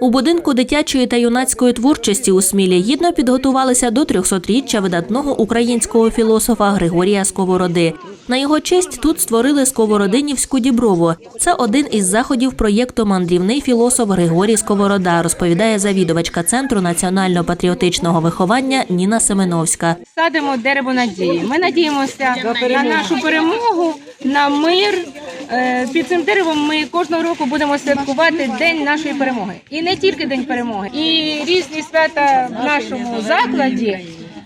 У будинку дитячої та юнацької творчості у Смілі гідно підготувалися до 300-річчя видатного українського філософа Григорія Сковороди. На його честь тут створили Сковородинівську діброву. Це один із заходів проєкту Мандрівний філософ Григорій Сковорода, розповідає завідувачка центру національно-патріотичного виховання Ніна Семеновська. садимо дерево надії. Ми надіємося на нашу перемогу, на мир. Е, Під цим деревом ми кожного року будемо святкувати День нашої перемоги. І не тільки День перемоги, і різні свята в нашому закладі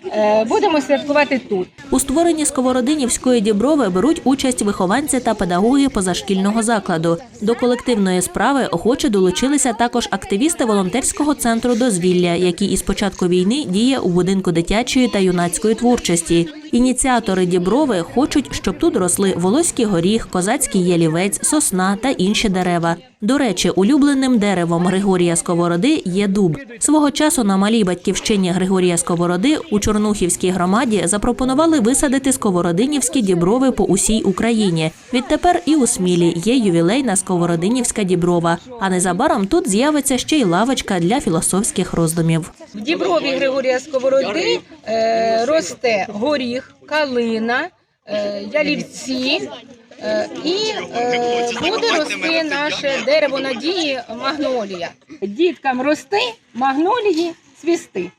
е, будемо святкувати тут. У створенні Сковородинівської діброви беруть участь вихованці та педагоги позашкільного закладу. До колективної справи охоче долучилися також активісти волонтерського центру дозвілля, який із початку війни діє у будинку дитячої та юнацької творчості. Ініціатори діброви хочуть, щоб тут росли волоський горіх, козацький ялівець, сосна та інші дерева. До речі, улюбленим деревом Григорія Сковороди є дуб. Свого часу на малій батьківщині Григорія Сковороди у Чорнухівській громаді запропонували висадити сковородинівські діброви по усій Україні. Відтепер і у Смілі є ювілейна сковородинівська діброва. А незабаром тут з'явиться ще й лавочка для філософських роздумів. В діброві Григорія Сковороди росте горіх, калина, е, ялівці. е, І е, буде рости наше дерево надії магнолія. Діткам рости, магнолії цвісти.